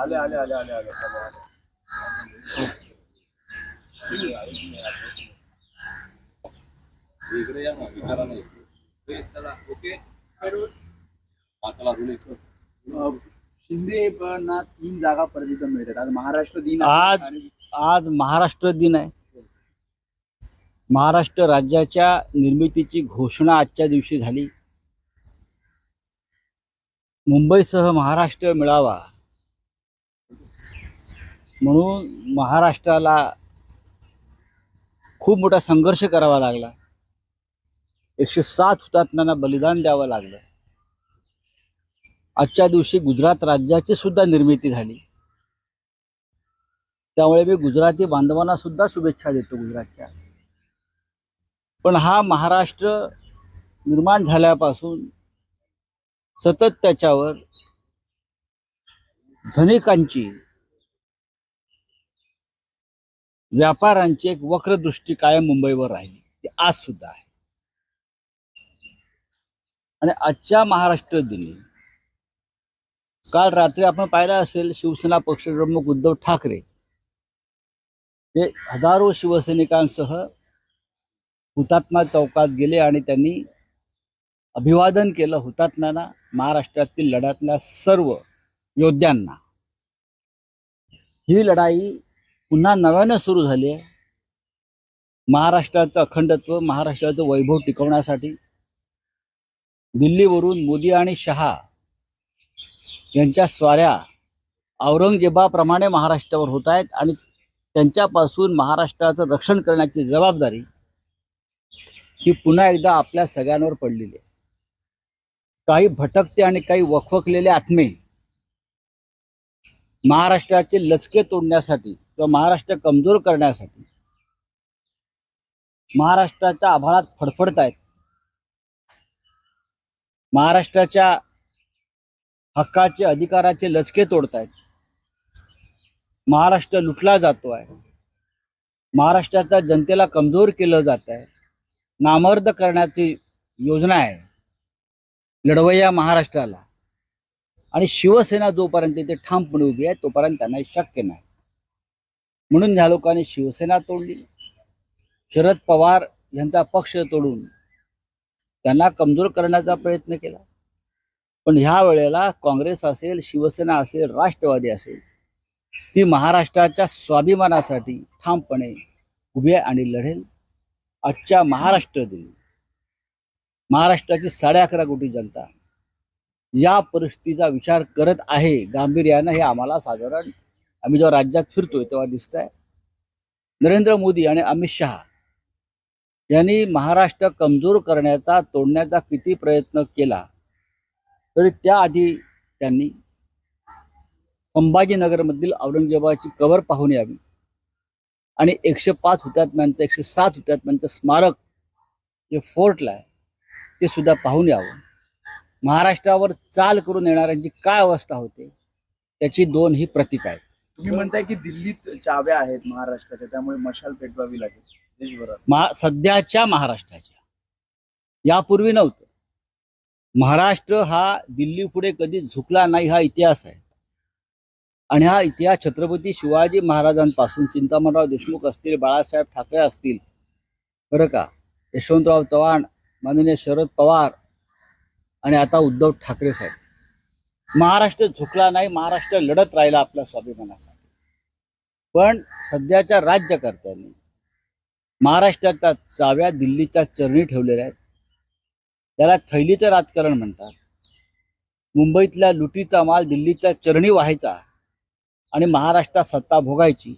आले आले आले आले आले आले आले. इकडे या ना विचारा नाही ओके, शिंदे पण ना तीन जागा परत मिळतात. आज महाराष्ट्र दिन आहे. आज आज महाराष्ट्र दिन आहे. महाराष्ट्र राज्याच्या निर्मितीची घोषणा आजच्या दिवशी झाली. मुंबईसह महाराष्ट्र मिळावा. म्हणून महाराष्ट्राला खूप मोठा संघर्ष करावा लागला. एकशे सात हुतात्म्यांना बलिदान द्यावं लागलं. आजच्या दिवशी गुजरात राज्याची सुद्धा निर्मिती झाली. त्यामुळे मी गुजराती बांधवांना सुद्धा शुभेच्छा देतो गुजरातच्या. पण हा महाराष्ट्र निर्माण झाल्यापासून सतत त्याच्यावर धनिकांची व्यापारांची एक वक्रदृष्टी कायम मुंबईवर राहिली. ती आज सुद्धा आहे. आणि आजच्या महाराष्ट्र दिनी काल रात्री आपण पाहिलं असेल शिवसेना पक्षप्रमुख उद्धव ठाकरे ते हजारो शिवसैनिकांसह हुतात्मा चौकात गेले आणि त्यांनी अभिवादन केलं हुतात्म्यांना महाराष्ट्रातील लढ्यातल्या सर्व योद्ध्यांना. ही लढाई पुन्हा नव्यानं सुरू झाली आहे. महाराष्ट्राचं अखंडत्व महाराष्ट्राचं वैभव टिकवण्यासाठी दिल्लीवरून मोदी आणि शहा यांच्या स्वाऱ्या औरंगजेबाप्रमाणे महाराष्ट्रावर होत आहेत आणि त्यांच्यापासून महाराष्ट्राचं रक्षण करण्याची जबाबदारी ही पुन्हा एकदा आपल्या सगळ्यांवर पडलेली आहे. काही भटकते आणि काही वखवकलेले आत्मे महाराष्ट्राचे लचके तोडण्यासाठी किंवा महाराष्ट्र कमजोर करण्यासाठी महाराष्ट्राच्या आभाळात फडफडतायत महाराष्ट्राच्या हक्काचे अधिकाराचे लचके तोडतायत महाराष्ट्र लुटला जातो आहे महाराष्ट्राच्या जनतेला कमजोर केलं जात आहे नामर्द करण्याची योजना आहे. लढवय्या महाराष्ट्राला. आणि शिवसेना जोपर्यंत इथे ठामपणे उभी आहे तोपर्यंत त्यांना शक्य नाही. म्हणून ह्या लोकांनी शिवसेना तोडली. शरद पवार यांचा पक्ष तोडून त्यांना कमजोर करण्याचा प्रयत्न केला. पण ह्या वेळेला काँग्रेस असेल शिवसेना असेल राष्ट्रवादी असेल ती महाराष्ट्राच्या स्वाभिमानासाठी ठामपणे उभी आहे आणि लढेल. आजच्या महाराष्ट्र दिन महाराष्ट्राची साडे अकरा कोटी जनता या परिस्थितीचा विचार करत आहे गांभीर्यानं हे आम्हाला साधारण आम्ही जेव्हा राज्यात फिरतोय तेव्हा दिसत आहे नरेंद्र मोदी आणि अमित शहा यांनी महाराष्ट्र कमजोर करण्याचा तोडण्याचा किती प्रयत्न केला तरी त्याआधी त्यांनी संभाजीनगरमधील औरंगजेबाची कबर पाहून यावी. आणि एकशे पाच हुतात्म्यांचं एकशे सात हुतात्म्यांचं स्मारक जे फोर्टला आहे ते सुद्धा पाहून यावं. महाराष्ट्रावर चाल करून येणाऱ्यांची काय अवस्था होते त्याची दोन ही प्रतीक आहेत. तुम्ही म्हणताय की दिल्लीत चाव्या आहेत महाराष्ट्राच्या त्यामुळे मशाल पेटवावी लागेल देशभरात. महा सध्याच्या महाराष्ट्राच्या. यापूर्वी नव्हतं. महाराष्ट्र हा दिल्ली पुढे कधी झुकला नाही हा इतिहास आहे. आणि हा इतिहास छत्रपती शिवाजी महाराजांपासून चिंतामणराव देशमुख असतील बाळासाहेब ठाकरे असतील. बरं का? यशवंतराव चव्हाण माननीय शरद पवार आणि आता उद्धव ठाकरे साहेब. महाराष्ट्र झुकला नाही महाराष्ट्र लढत राहिला आपल्या स्वाभिमानासाठी. पण सध्याच्या राज्यकर्त्यांनी महाराष्ट्राच्या चाव्या दिल्लीच्या चरणी ठेवलेल्या आहेत. त्याला थैलीचं राजकारण म्हणतात. मुंबईतल्या लुटीचा माल दिल्लीच्या चरणी व्हायचा. आणि महाराष्ट्रात सत्ता भोगायची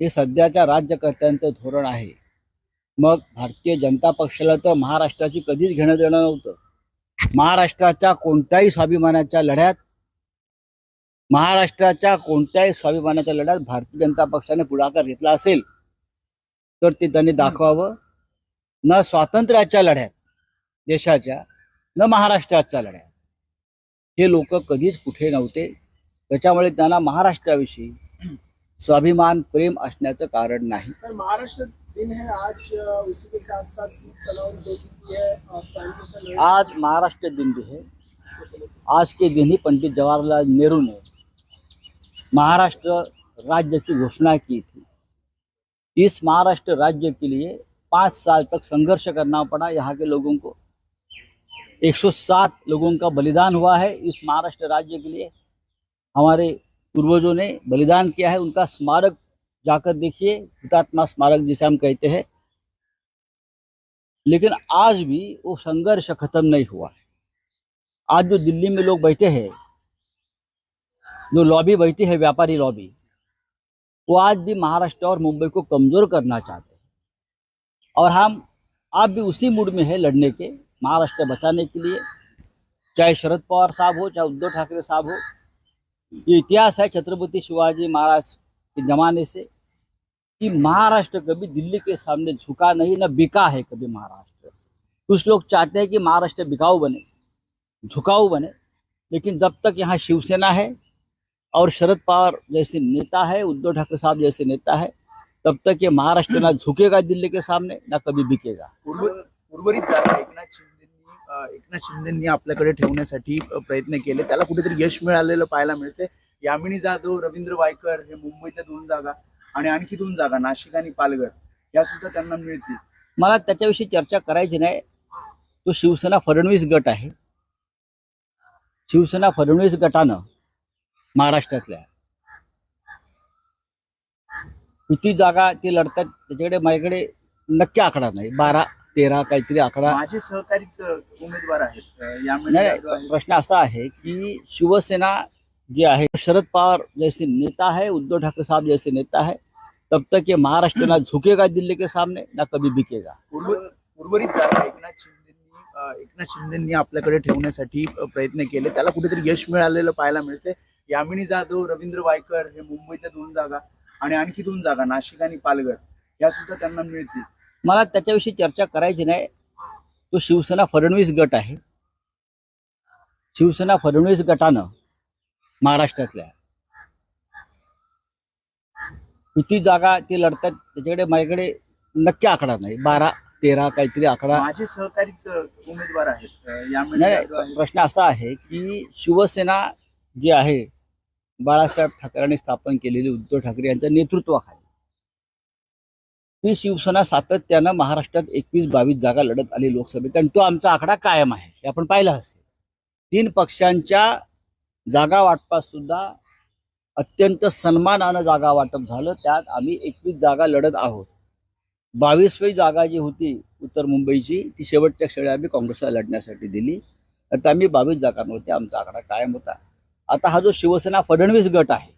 हे सध्याच्या राज्यकर्त्यांचं धोरण आहे. मग भारतीय जनता पक्षाला तर महाराष्ट्राची कधीच घेणं देणं नव्हतं. महाराष्ट्राच्या कोणत्याही स्वाभिमानाच्या लढ्यात महाराष्ट्राच्या कोणत्याही स्वाभिमानाच्या लढ्यात भारतीय जनता पक्षाने पुढाकार घेतला असेल तर ते त्यांनी दाखवावं. न स्वातंत्र्याच्या लढ्यात देशाच्या न महाराष्ट्राच्या लढ्यात. हे लोक कधीच कुठे नव्हते. त्याच्यामुळे त्यांना महाराष्ट्राविषयी स्वाभिमान प्रेम असण्याचं कारण नाही. तर महाराष्ट्र दिन है आज आज महाराष्ट्र दिन भी है आज के दिन ही पंडित जवाहरलाल नेहरू ने महाराष्ट्र राज्य की घोषणा की थी. इस महाराष्ट्र राज्य के लिए पाँच साल तक संघर्ष करना पड़ा. यहाँ के लोगों को 107 लोगों का बलिदान हुआ है इस महाराष्ट्र राज्य के लिए. हमारे पूर्वजों ने बलिदान किया है, उनका स्मारक जाकर देखिए, हुतात्मा स्मारक जिसे हम कहते हैं। लेकिन आज भी वो संघर्ष खत्म नहीं हुआ है। आज जो दिल्ली में लोग बैठे हैं, जो लॉबी बैठी है, व्यापारी लॉबी, वो आज भी महाराष्ट्र और मुंबई को कमज़ोर करना चाहते हैं। और हम आप भी उसी मूड में है लड़ने के, महाराष्ट्र बचाने के लिए, चाहे शरद पवार साहब हो, चाहे उद्धव ठाकरे साहब हो। ये इतिहास है छत्रपति शिवाजी महाराज के जमाने से कि महाराष्ट्र कभी दिल्ली के सामने झुका नहीं, न बिका है कभी महाराष्ट्र। कुछ लोग चाहते हैं कि महाराष्ट्र बिकाऊ बने, झुकाऊ बने, लेकिन जब तक यहाँ शिवसेना है और शरद पवार जैसे नेता है, उद्धव ठाकरे साहब जैसे नेता है, तब तक ये महाराष्ट्र ना झुकेगा दिल्ली के सामने, ना कभी बिकेगा। एकनाथ शिंदेंनी आपल्याकडे ठेवण्यासाठी प्रयत्न केले. त्याला कुठेतरी यश मिळालेलं पाहायला मिळते यामिनी जाधव रवींद्र वायकर हे मुंबईच्या दोन जागा आणि आणखी दोन जागा नाशिक आणि पालघर या सुद्धा त्यांना मिळतील. मला त्याच्याविषयी चर्चा करायची नाही. तो शिवसेना फडणवीस गट आहे. शिवसेना फडणवीस गटानं महाराष्ट्रातल्या किती जागा ते लढतात त्याच्याकडे माझ्याकडे नक्की आकडा नाही. बारा तेरा काहीतरी आकडा माझे सहकारीच अ, उमेदवार आहेत. अ, यामिनी नाही जाधव आहेत. प्रश्न असा आहे की शिवसेना जे आहे शरद पवार जैसे नेता है उद्धव ठाकरे साहब जैसे नेता है तब तक ये महाराष्ट्र ना झुकेगा दिल्ली के सामने ना कभी बिकेगा. उर्वर- उर्वरित जागा एकनाथ शिंदेंनी अ, एकनाथ शिंदेंनी आपल्याकडे ठेवण्यासाठी अ, प्रयत्न केले. त्याला कुठेतरी यश मिळालेलं पाहायला मिळते यामिनी जाधव रवींद्र वायकर हे मुंबईच्या दोन जागा आणि आणखी दोन जागा नाशिक आणि पालघर या सुद्धा त्यांना मिळतील. मला त्याच्याविषयी चर्चा करायची नाही. तो शिवसेना फडणवीस गट आहे. शिवसेना फडणवीस गटानं महाराष्ट्रातल्या किती जागा ते लढतात त्याच्याकडे माझ्याकडे नक्की आकडा नाही. बारा तेरा काहीतरी आकडा. माझे सहकारीच अ, उमेदवार आहेत. नाही. प्रश्न असा आहे की शिवसेना जी आहे बाळासाहेब ठाकरेंनी स्थापन केलेली उद्धव ठाकरे यांच्या नेतृत्वाखाली ही शिवसेना सातत्यानं महाराष्ट्रात एकवीस बावीस जागा लढत आली लोकसभेत. आणि तो आमचा आकडा कायम आहे. हे आपण पाहिलं असेल. तीन पक्षांच्या जागा वाटपात सुद्धा अत्यंत सन्मानानं जागा वाटप झालं. त्यात आम्ही एकवीस जागा लढत आहोत. बावीसवी जागा जी होती उत्तर मुंबईची ती शेवटच्या क्षणी आम्ही काँग्रेसला लढण्यासाठी दिली. आता आम्ही बावीस जागांवरती आमचा आकडा कायम होता. आता हा जो शिवसेना फडणवीस गट आहे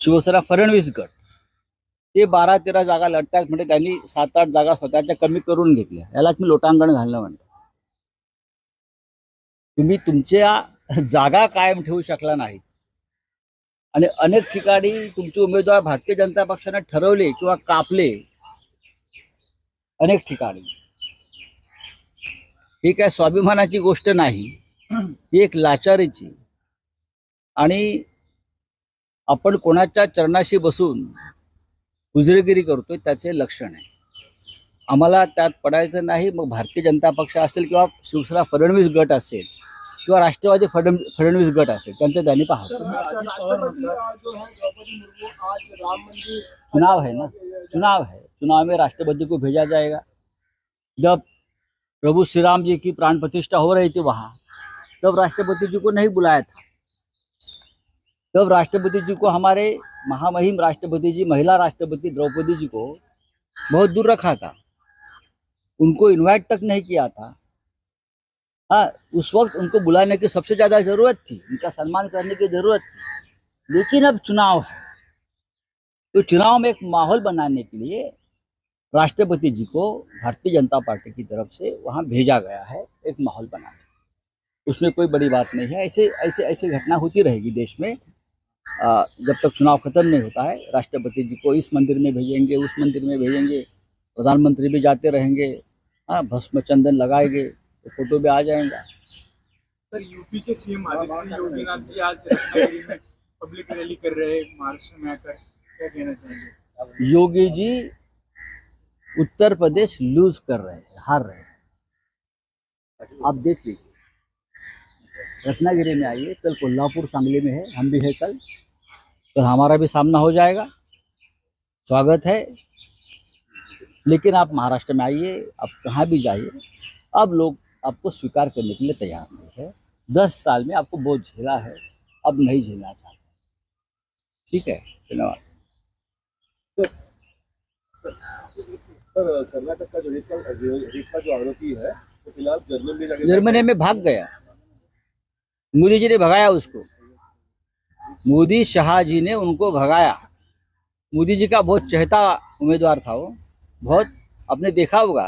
शिवसेना फडणवीस गट ते बारा तेरा जागा लढतात म्हणजे त्यांनी सात आठ जागा स्वतःच्या कमी करून घेतल्या. यालाच मी लोटांगण घालणं म्हणतो. तुम्ही तुमच्या जागा कायम ठेवू शकला नाही. आणि अनेक ठिकाणी तुमचे उमेदवार भारतीय जनता पक्षाने ठरवले किंवा कापले. अनेक ठिकाणी. ही काय स्वाभिमानाची गोष्ट नाही. ही एक लाचारीची. आणि आपण कोणाच्या चरणाशी बसून हुजरेगिरी करतोय त्याचे लक्षण आहे. आम्हाला त्यात पडायचं नाही मग भारतीय जनता पक्ष असेल किंवा शिवसेना फडणवीस गट असेल किंवा राष्ट्रवादी फडण फडणवीस गट असेल त्यांचं त्यांनी पाहा सर, राष्ट्रपति अ, जो द्रौपदी मुर्मू आज राम मंदिर चुनाव है ना? चुनाव है चुनाव में राष्ट्रपति को भेजा जाएगा। जब प्रभु श्री राम जी की प्राण प्रतिष्ठा हो रही थी वहाँ तब राष्ट्रपति जी को नहीं बुलाया था। तब राष्ट्रपति जी को हमारे महामहिम राष्ट्रपति जी, महिला राष्ट्रपति द्रौपदी जी को बहुत दूर रखा था। उनको इनवाइट तक नहीं किया था। हाँ उस वक्त उनको बुलाने की सबसे ज़्यादा ज़रूरत थी। उनका सम्मान करने की ज़रूरत थी। लेकिन अब चुनाव है। तो चुनाव में एक माहौल बनाने के लिए राष्ट्रपति जी को भारतीय जनता पार्टी की तरफ़ से वहाँ भेजा गया है, एक माहौल बनाने उसमें कोई बड़ी बात नहीं है। ऐसे ऐसे ऐसे घटना होती रहेगी देश में। जब तक चुनाव खत्म नहीं होता है राष्ट्रपति जी को इस मंदिर में भेजेंगे उस मंदिर में भेजेंगे प्रधानमंत्री भी जाते रहेंगे हाँ भस्म चंदन लगाएँगे तो फ़ोटो भी आ जाएगा। सर यूपी के सीएम आदित्य योगीनाथ जी आज में पब्लिक रैली कर रहे हैं महाराष्ट्र में आकर क्या कहना चाहेंगे? योगी जी उत्तर प्रदेश लूज कर रहे हैं हार रहे हैं। आप देख लीजिए। रत्नागिरी में आइए कल कोल्हापुर सांगली में है हम भी है कल तो हमारा भी सामना हो जाएगा स्वागत है लेकिन आप महाराष्ट्र में आइए आप कहाँ भी जाइए अब लोग आपको स्वीकार करने के लिए तैयार नहीं है दस साल में आपको बहुत झेला है अब नहीं झेलना चाहते ठीक है धन्यवाद कर्नाटक का जो रेप जो आरोपी है तो फ़िलहाल जर्मनी में भाग गया मोदी जी ने भगाया उसको। मोदी शाह जी ने उनको भगाया। मोदी जी का बहुत चहता उम्मीदवार था वो। बहुत आपने देखा होगा।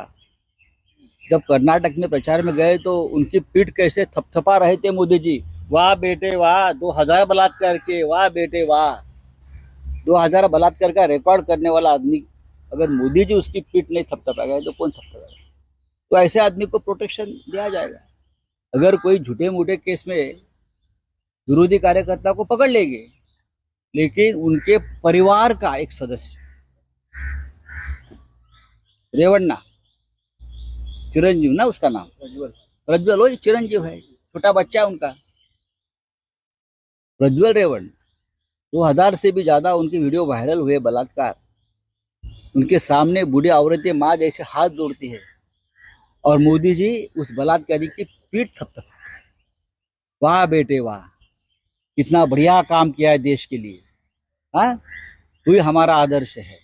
जब कर्नाटक में प्रचार में गए तो उनकी पीठ कैसे थपथपा रहे थे मोदी जी। वाह बेटे वाह, दो हज़ार बलात्कार के वाह बेटे वाह। दो हज़ार बलात्कार का रिकॉर्ड करने वाला आदमी, अगर मोदी जी उसकी पीठ नहीं थपथपा गए तो कौन थपथपाएगा तो ऐसे आदमी को प्रोटेक्शन दिया जाएगा। अगर कोई झूठे मूठे केस में विरोधी कार्यकर्ता को पकड़ लेंगे लेकिन उनके परिवार का एक सदस्य रेवन्ना चिरंजीव ना उसका नाम? प्रज्वल। वही चिरंजीव है छोटा बच्चा है उनका। प्रज्वल रेवण दो हज़ार से भी ज़्यादा उनके वीडियो वायरल हुए बलात्कार। उनके सामने बूढ़ी औरतें माँ जैसे हाथ जोड़ती है। और मोदी जी उस बलात्कारी की पीठ थपथपा वाह बेटे वाह। कितना बढ़िया काम किया है देश के लिए। हाँ? तू ही हमारा आदर्श है।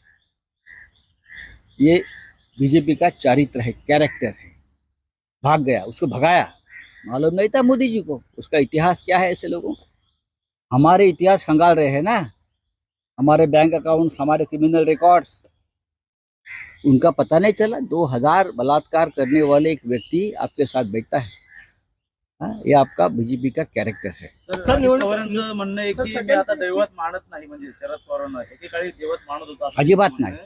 ये बीजेपी का चारित्र है कैरेक्टर है। भाग गया उसको भगाया। मालूम नहीं था मोदी जी को। उसका इतिहास क्या है ऐसे लोगों? का हमारे इतिहास खंगाल रहे हैं ना। हमारे बैंक अकाउंट्स हमारे क्रिमिनल रिकॉर्ड्स। उनका पता नहीं चला। दो हज़ार बलात्कार करने वाले एक व्यक्ति आपके साथ बैठता हाँ, ये आपका बीजेपी का कैरेक्टर है। सर म्हणणं आहे की मी आता दैवत मानत नाही म्हणजे शरद पवारांना. एकेकाळी दैवत मानत होता असं अजिबात नाही.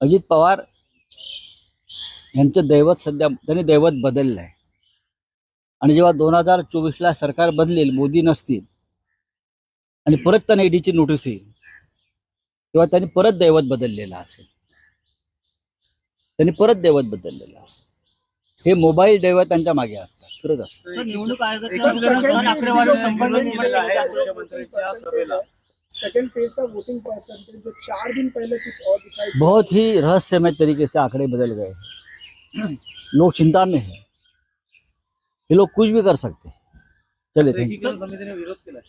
अजित पवार यांचं दैवत सध्या त्यांनी दैवत बदललं आहे आणि जेव्हा दोन हजार चोवीसला सरकार बदलेल मोदी नसतील आणि परत त्यांना ईडीची नोटीस येईल तेव्हा त्यांनी परत दैवत बदललेलं असेल. त्यांनी परत दैवत बदललेलं असेल. हे मोबाईल दैवत मागे असतात. फिरत असतात निवडणूक विरोध केलेला आहे मुख्यमंत्र्यांच्या सभेला. सेकंड फ़ेज़ का वोटिंग परसेंटेज जो चार दिन पहले कुछ और दिखाई बहुत ही रहस्यमय तरीके से आंकड़े बदल गए हैं. लोग चिंता में है. ये लोग कुछ भी कर सकते हैं. चले थैंक यू. एकीकरण समितीने विरोध केला